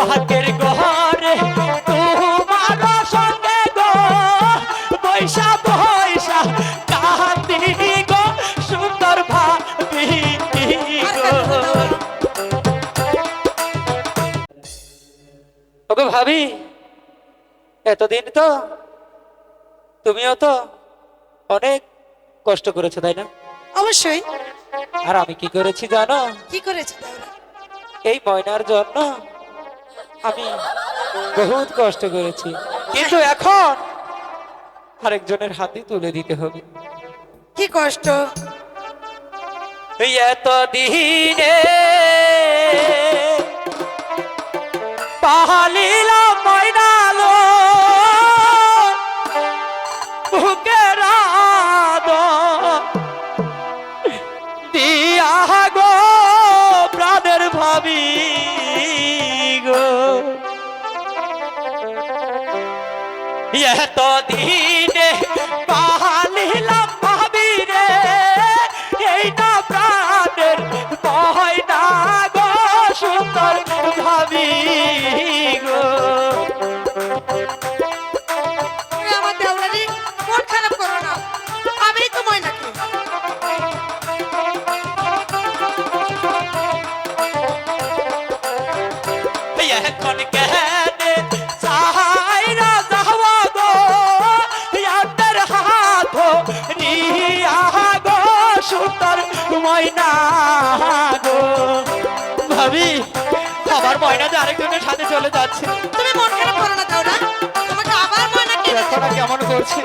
ভাগ্যের ঘরে তোমার সঙ্গে গো বৈশা বৈশা কান্দি গো সুন্দর ভাবি ওকে ভাবি এতদিন তো তুমিও তো অনেক কষ্ট করেছ তাই না? অবশ্যই। আর আমি কি করেছি জানো? কি করেছে এই ময়নার জন্য আমি বহুত কষ্ট করেছি। কিন্তু এখন আরেকজনের হাতে তুলে দিতে হবে। কি কষ্ট? এত দিনে ময়নালো দিয়া গো প্রাণের ভাবি। এত দিনে রিয়া গো সুন্দর ময়না গো ভাবি আবার ময়না যে আরেকজনের সাথে চলে যাচ্ছে। তুমি মন খারাপ করো না দেওরা তোমাকে আবার না কেমন করছে।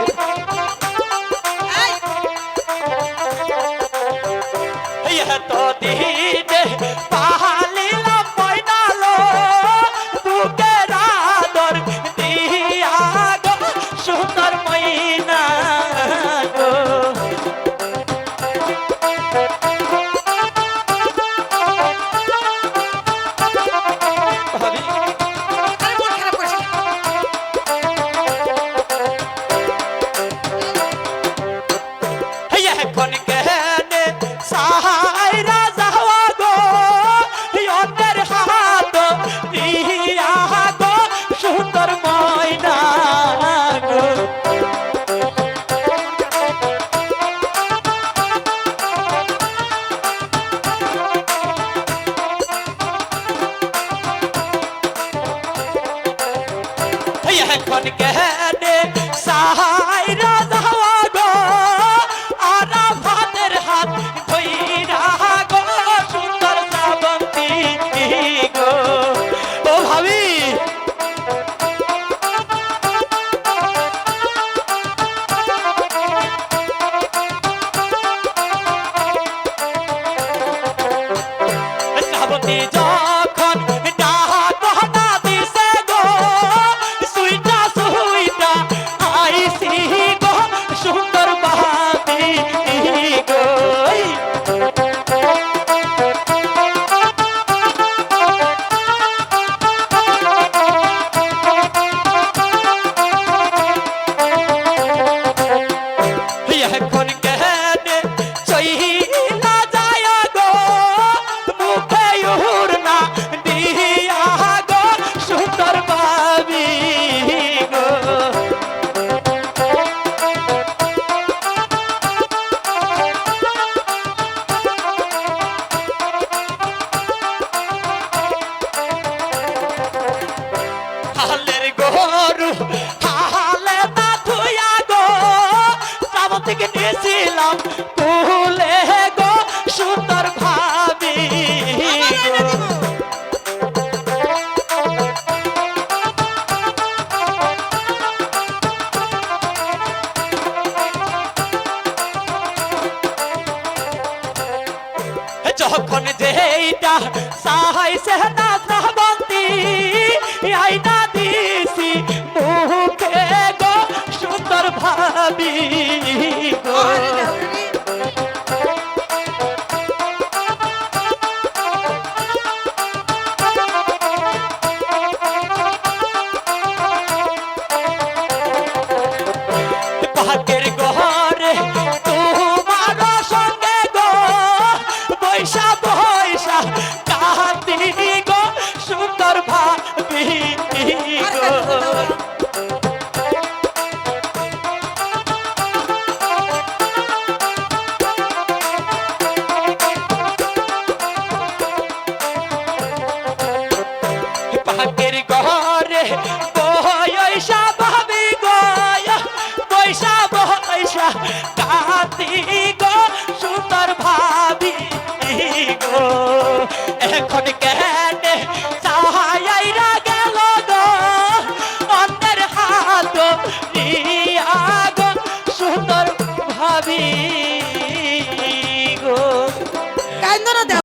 এখন কেনে সাহাইরা যাওয়া গো আর ভাতের হাত ধইরা গো, সুন্দর শ্রাবন্তী গো। ও ভাবি শ্রাবন্তী থেকে নিয়েছিলাম। গো সুন্দর ভাবি। যখন যেইটা সাহায় সে गाती